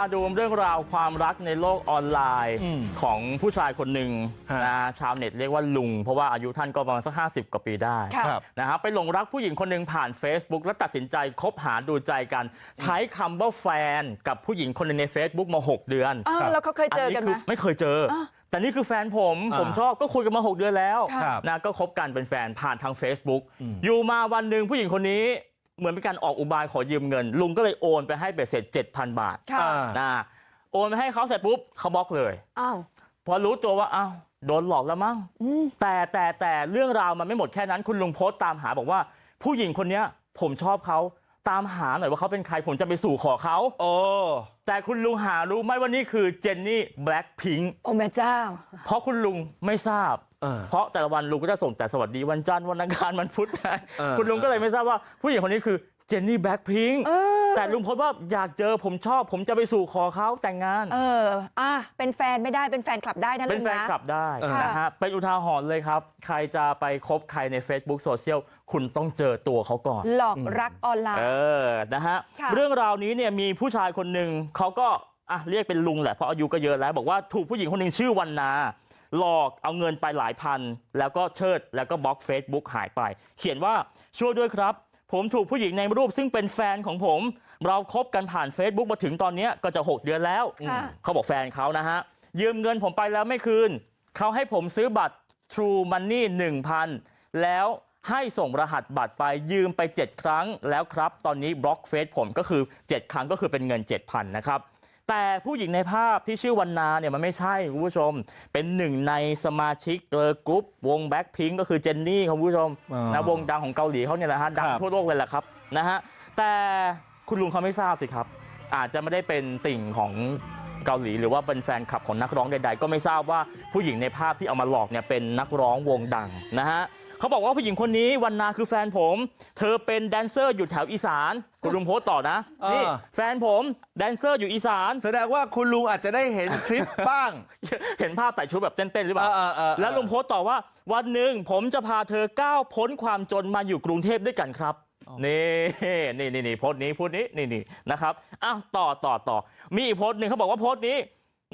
มาดูเรื่องราวความรักในโลกออนไลน์อืมของผู้ชายคนหนึ่งฮะนะชาวเน็ตเรียกว่าลุง เพราะว่าอายุท่านก็ประมาณสักห้าสิบกว่าปีได้ค่ะครับนะครับไปหลงรักผู้หญิงคนหนึ่งผ่าน Facebook แล้วตัดสินใจคบหาดูใจกัน ใช้คำว่าแฟนกับผู้หญิงคนหนึ่งใน Facebook มา 6 เดือนอ้าวแล้วเขาเคยเจอกันไหมคืไม่เคยเจออาวแต่นี่คือแฟนผมอ่าผมชอบก็คุยกันมา 6 เดือนแล้วค่ะครับนะก็คบกันเป็นแฟนผ่านทาง Facebook อืมอยู่มาวันหนึ่งผู้หญิงคนนี้ เหมือนเป็นการออกอุบายขอยืมเงินลุงก็เลยโอนไปให้เบ็ดเสร็จ7,000บาทค่ะอ่านะโอนไปให้เขาเสร็จปุ๊บเขาบล็อกเลยอ้าวพอรู้ตัวว่าอ้าวโดนหลอกแล้วมั้งอืมแต่แต่แต่เรื่องราวมันไม่หมดแค่นั้นคุณลุงโพสต์ตามหาบอกว่าผู้หญิงคนเนี้ยผมชอบเขาตามหาหน่อยว่าเขาเป็นใครผมจะไปสู่ขอเขาโอ้แต่คุณลุงหารู้ไหมว่านี่คือเจนนี่แบล็ k พิงโอ้แม่เจ้าเพราะคุณลุงไม่ทราบ เออเพราะแต่ละวันลุงก็จะส่งแต่สวัสดีวันจันทร์วันอังคารวันพุธไปเออคุณลุงก็เลยไม่ทราบว่าผู้หญิงคนนี้คือเจนนี่แบล็ k พิงเออแต่ลุงโพสต์ว่าอยากเจอผมชอบ ผมจะไปสู่ขอเขาแต่งงาน เอออะเป็นแฟนไม่ได้เป็นแฟนคลับได้นะเป็ลุนงแฟนนะคลับได้เออนะฮะเป็นอุทาหรณ์เลยครับ ใครจะไปคบใครใน Facebook โซเชียลคุณต้องเจอตัวเขาก่อน หลอกรักออนไลเอน์อนะฮะค่ะเรื่องราวนี้เนี่ยมีผู้ชายคนหนึ่งเขาก็อะเรียกเป็นลุงแหละเพราะอายุก็เยอะแล้ว บอกว่าถูกผู้หญิงคนหนึ่งชื่อวันนา หลอกเอาเงินไปหลายพันแล้วก็เชิดแล้วก็บล็อก Facebook หายไปเขียนว่าช่วยด้วยครับผมถูกผู้หญิงในรูปซึ่งเป็นแฟนของผมเราคบกันผ่าน Facebook มาถึงตอนเนี้ยก็จะ6เดือนแล้วค่ะเขาบอกแฟนเขานะฮะยืมเงินผมไปแล้วไม่คืนเขาให้ผมซื้อบัตร True Money 1,000 แล้วให้ส่งรหัสบัตรไปยืมไป 7 ครั้งแล้วครับ ตอนนี้บล็อกเฟซผมก็คือ 7 ครั้งก็คือเป็นเงิน 7,000นะครับ แต่ผู้หญิงในภาพที่ชื่อวันนาเนี่ยมันไม่ใช่คุณผู้ชมเป็นหนึ่งในสมาชิกเกอร์กรุ๊ปวงแบ็คพิงก็คือเจนนี่คุณผู้ชมอ่านนะวงดังของเกาหลีเขาเนี่ยแหละฮะดังครับทั่วโลกเลยแหละครับนะฮะแต่คุณลุงเขาไม่ทราบสิครับ อาจจะไม่ได้เป็นติ่งของเกาหลีหรือว่าเป็นแฟนคลับของนักร้องใดๆ ก็ไม่ทราบว่าผู้หญิงในภาพที่เอามาหลอกเนี่ยเป็นนักร้องวงดังนะฮะ เขาบอกว่าผู้หญิงคนนี้วันนาคือแฟนผม เธอเป็นแดนเซอร์อยู่แถวอีสานคุณลุงโพสต์ต่อนะนี่อ่าแฟนผมแดนเซอร์อยู่อีสาน แสดงว่าคุณลุงอาจจะได้เห็นคลิปบ้าง เห็นภาพใส่ชุดแบบเต้นๆหรือเปล่าเออเออเออแล้วลุงโพสต์ต่อว่า วันหนึ่งผมจะพาเธอก้าวพ้นความจนมาอยู่กรุงเทพด้วยกันครับนี่นี่นี่นี่โพสต์นี้โพสต์นี้นี่นี่นะครับอ้าวต่อต่อต่อมีอีกโพสต์หนึ่งเขาบอกว่าโพสต์นี้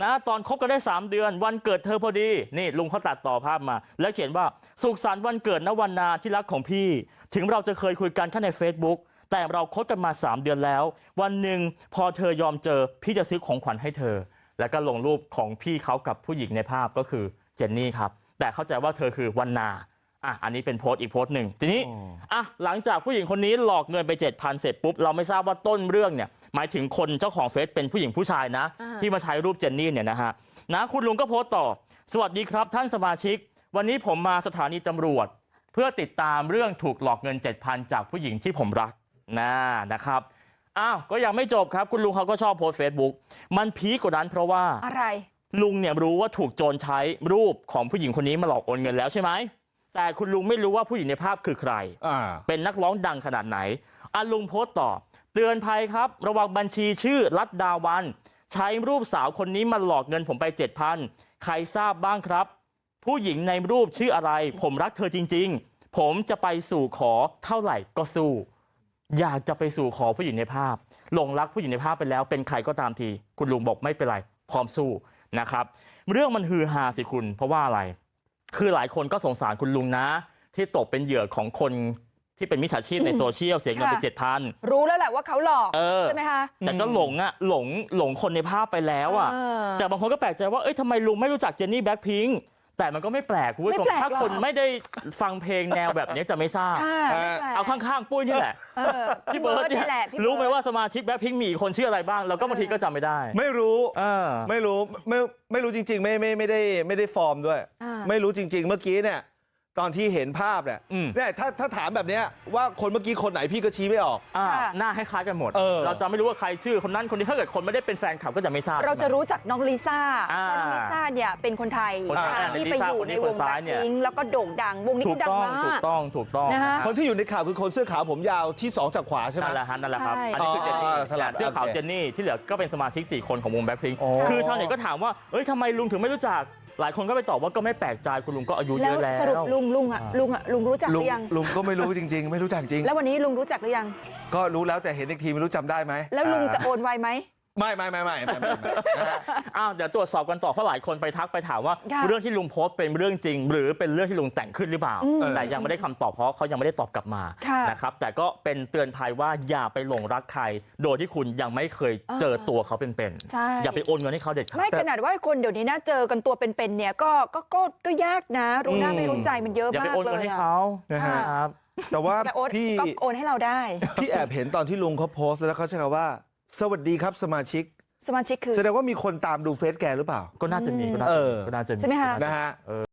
นะตอนคบกันได้3เดือนวันเกิดเธอพอดีนี่ลุงเขาตัดต่อภาพมาแล้วเขียนว่าสุขสันต์วันเกิดนวันนาที่รักของพี่ ถึงเราจะเคยคุยกันแค่ใน Facebook แต่เราคบกันมา 3 เดือนแล้ว วันหนึ่งพอเธอยอมเจอพี่จะซื้อของขวัญให้เธอ แล้วก็ลงรูปของพี่เขากับผู้หญิงในภาพก็คือเจนนี่ครับ แต่เข้าใจว่าเธอคือวันนาอะอันนี้เป็นโพสต์อีกโพสต์หนึ่งทีนี้อ๋ออะหลังจากผู้หญิงคนนี้หลอกเงินไป7,000เสร็จปุ๊บเราไม่ทราบว่าต้นเรื่องเนี่ย หมายถึงคนเจ้าของเฟซเป็นผู้หญิงผู้ชายนะอ่าที่มาใช้รูปเจนนี่เนี่ยนะฮะนะคุณลุงก็โพสต์ต่อสวัสดีครับท่านสมาชิก วันนี้ผมมาสถานีตำรวจ เพื่อติดตามเรื่องถูกหลอกเงิน7,000จากผู้หญิงที่ผมรักนะนะครับอ้าวก็ยังไม่จบครับ คุณลุงเขาก็ชอบโพสต์เฟซบุ๊กมันพีคกว่านั้นเพราะว่าอะไรลุงเนี่ยรู้ว่าถูกโจรใช้รูปของผู้หญิงคนนี้มาหลอกโอนเงินแล้วใช่ไหมแต่คุณลุงไม่รู้ว่าผู้หญิงในภาพคือใครอ่าเป็นนักร้องดังขนาดไหนอาลุงโพสต์ต่อ เตือนภัยครับระวังบัญชีชื่อรัตดาวันใช้รูปสาวคนนี้มาหลอกเงินผมไปเจ็ดพันใครทราบบ้างครับ ผู้หญิงในรูปชื่ออะไร ผมรักเธอจริง ๆ ผมจะไปสู่ขอเท่าไหร่ก็สู้ อยากจะไปสู่ขอผู้หญิงในภาพหลงรักผู้หญิงในภาพไปแล้ว เป็นใครก็ตามที คุณลุงบอกไม่เป็นไรพร้อมสู้นะครับ เรื่องมันฮือฮาสิคุณ เพราะว่าอะไร คือหลายคนก็สงสารคุณลุงนะ ที่ตกเป็นเหยื่อของคน ที่เป็นมิจฉาชีพในโซเชียลเสียเงินไปค่ะเจ็ดพันรู้แล้วแหละว่าเขาหลอกเออใช่ไหมคะแต่ก็หลงอะหลงหลงคนในภาพไปแล้วอะเออแต่บางคนก็แปลกใจว่าเอ้ยทำไมลุงไม่รู้จักเจนนี่แบ็คพิงค์แต่มันก็ไม่แปลกคุณผู้ชมไม่แปลกถ้าคนหรอกไม่ได้ฟังเพลงแนวแบบนี้จะไม่ทราบค่ะไม่แปลกเอาข้างๆปุ้ยนี่แหละเออพี่เบิร์ดเนี่ยแหละพี่รู้ไหมเบิดว่าสมาชิกแบ็คพิงค์มีคนชื่ออะไรบ้าง แล้วก็บางทีก็จำไม่ได้ ไม่รู้เออไม่รู้ไม่ไม่รู้จริง ๆ ไม่ไม่ไม่ได้ไม่ได้ฟอร์มด้วยอ่าไม่รู้จริง ๆ เมื่อกี้เนี่ย ตอนที่เห็นภาพเนี่ยอืมเนี่ยถ้าถ้าถามแบบเนี้ยว่าคนเมื่อกี้คนไหนพี่ก็ชี้ไม่ออกอ่าค่ะหน้าคล้ายๆกันหมดเออเราจะไม่รู้ว่าใครชื่อคนนั้นคนนี้ถ้าเกิดคนไม่ได้เป็นแฟนคลับก็จะไม่ทราบ เราจะรู้จักน้องลิซ่าอ่าเพราะน้องลิซ่าเนี่ยเป็นคนไทยคนไทยที่ไปอยู่ในวงคนซ้าแบ็ยคเนี่ยพิงค์แล้วก็โด่งดังวงนี้ถูก็กดังต้องมาถูกกต้องถูกต้องนะคะคนที่อยู่ในข่าวคือคนเสื้อขาวผมยาวที่สองจากขวาใช่ไหมนั่นแหละฮะนั่นแหละครับใช่อันนี้คือเจนนี่อ๋อสลับเสื้อขาวโอเคเจนนี่ที่เหลือก็เป็นสมาชิก4คนของวงแบ็คพิงอ๋อคือชาวเน็ตก็ถามว่าเอ้ยทำไมลุงถึงไม่รู้จัก หลายคนก็ไปตอบว่าก็ไม่แปลกใจคุณลุงก็อายุเยแล้วอะแล้ว สรุปลุงลุงอะลุงอะลุงรู้จักหลุงรือยัง ลุงก็ไม่รู้จริง ๆ ไม่รู้จักจริง แล้ววันนี้ลุงรู้จักหรือยัง ก็รู้แล้วแต่เห็นอีกทีไม่รู้จำได้ไหมแล้วลุงจะโอนไวไหม ไม่ไม่ไม่ไม่ไม่ไม่ไม่นะฮะอ้าวเดี๋ยวตรวจสอบกันต่อเพราะหลายคนไปทักไปถามว่า ค่ะ เรื่องที่ลุงโพสต์เป็นเรื่องจริง หรือเป็นเรื่องที่ลุงแต่งขึ้นหรือเปล่าอืม แต่ยังไม่ได้คำตอบเพราะเขายังไม่ได้ตอบกลับมาค่ะนะครับแต่ก็เป็นเตือนภัยว่าอย่าไปหลงรักใคร โดยที่คุณยังไม่เคยเจอตัวเขาเป็นใช่ ๆอย่าไปโอนเงินให้เขาเด็ดขาด ไม่ขนาดว่าคนเดี๋ยวนี้นะเจอกันตัวเป็นๆเนี่ยก็ก็ก็ก็ยากนะ รู้หน้าอืม ไม่รู้ใจมันเยอะอย่าไปมากโอนเลเงินยให้อะ เขานะฮะครับ แต่ว่าแต่โอนพี่ก็โอนให้เราได้ พี่แอบเห็นตอนที่ลุงเขาโพสต์แล้วเขาใช้คำว่า สวัสดีครับสมาชิก สมาชิกคือแสดงว่ามีคนตามดูเฟซแกหรือเปล่าก็น่าจะมีก็น่าเอจะอมีก็น่าจะมีใช่ไหมคะนะฮะ